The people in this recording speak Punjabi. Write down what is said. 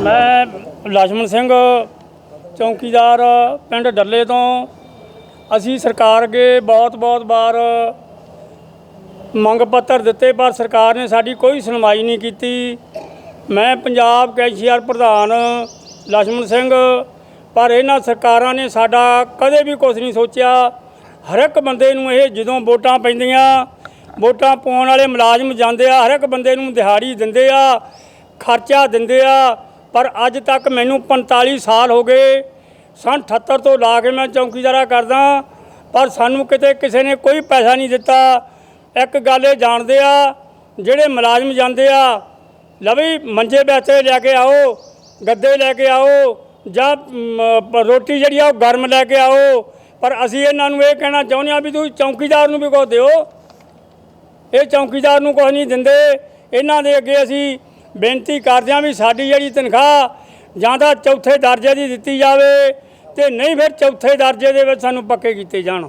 ਮੈਂ ਲక్ష్ਮਣ ਸਿੰਘ, ਚੌਂਕੀਦਾਰ, ਪਿੰਡ ਡੱਲੇ ਤੋਂ। ਅਸੀਂ ਸਰਕਾਰ ਅੱਗੇ ਬਹੁਤ-ਬਹੁਤ ਵਾਰ ਮੰਗ ਪੱਤਰ ਦਿੱਤੇ, ਪਰ ਸਰਕਾਰ ਨੇ ਸਾਡੀ ਕੋਈ ਸੁਣਵਾਈ ਨਹੀਂ ਕੀਤੀ। ਮੈਂ ਪੰਜਾਬ ਕੈਸ਼ੀਅਰ ਪ੍ਰਧਾਨ ਲక్ష్ਮਣ ਸਿੰਘ, ਪਰ ਇਹਨਾਂ ਸਰਕਾਰਾਂ ਨੇ ਸਾਡਾ ਕਦੇ ਵੀ ਕੁਝ ਨਹੀਂ ਸੋਚਿਆ। ਹਰ ਇੱਕ ਬੰਦੇ ਨੂੰ ਇਹ ਜਦੋਂ ਵੋਟਾਂ ਪੈਂਦੀਆਂ, ਵੋਟਾਂ ਪਾਉਣ ਵਾਲੇ ਮੁਲਾਜ਼ਮ ਜਾਂਦੇ ਆ, ਹਰ ਇੱਕ ਬੰਦੇ ਨੂੰ ਦਿਹਾੜੀ ਦਿੰਦੇ ਆ। ਖਰਚਾ ਦਿੰਦੇ ਆ, ਪਰ ਅੱਜ ਤੱਕ ਮੈਨੂੰ 45 ਸਾਲ ਹੋ ਗਏ। ਸਨ 78 ਤੋਂ ਲਾ ਕੇ ਮੈਂ ਚੌਕੀਦਾਰਾ ਕਰਦਾ, ਪਰ ਸਾਨੂੰ ਕਿਤੇ ਕਿਸੇ ਨੇ ਕੋਈ ਪੈਸਾ ਨਹੀਂ ਦਿੱਤਾ। ਇੱਕ ਗੱਲ ਇਹ ਜਾਣਦੇ ਆ, ਜਿਹੜੇ ਮੁਲਾਜ਼ਮ ਜਾਂਦੇ ਆ, ਲਵੀ ਮੰਜੇ ਬੈਠੇ ਲੈ ਕੇ ਆਓ, ਗੱਦੇ ਲੈ ਕੇ ਆਓ, ਜਾਂ ਰੋਟੀ ਜਿਹੜੀ ਆ ਉਹ ਗਰਮ ਲੈ ਕੇ ਆਓ। ਪਰ ਅਸੀਂ ਇਹਨਾਂ ਨੂੰ ਇਹ ਕਹਿਣਾ ਚਾਹੁੰਦੇ ਆ ਵੀ ਤੁਸੀਂ ਚੌਕੀਦਾਰ ਨੂੰ ਵੀ ਕੁਛ ਦਿਓ। ਇਹ ਚੌਕੀਦਾਰ ਨੂੰ ਕੁਝ ਨਹੀਂ ਦਿੰਦੇ। ਇਹਨਾਂ ਦੇ ਅੱਗੇ ਅਸੀਂ ਬੇਨਤੀ ਕਰਦੇ ਹਾਂ ਵੀ ਸਾਡੀ ਜਿਹੜੀ ਤਨਖਾਹ ਜਾਂ ਤਾਂ ਚੌਥੇ ਦਰਜੇ ਦੀ ਦਿੱਤੀ ਜਾਵੇ ਤੇ ਨਹੀਂ ਫਿਰ ਚੌਥੇ ਦਰਜੇ ਦੇ ਵਿੱਚ ਸਾਨੂੰ ਪੱਕੇ ਕੀਤੇ ਜਾਣ।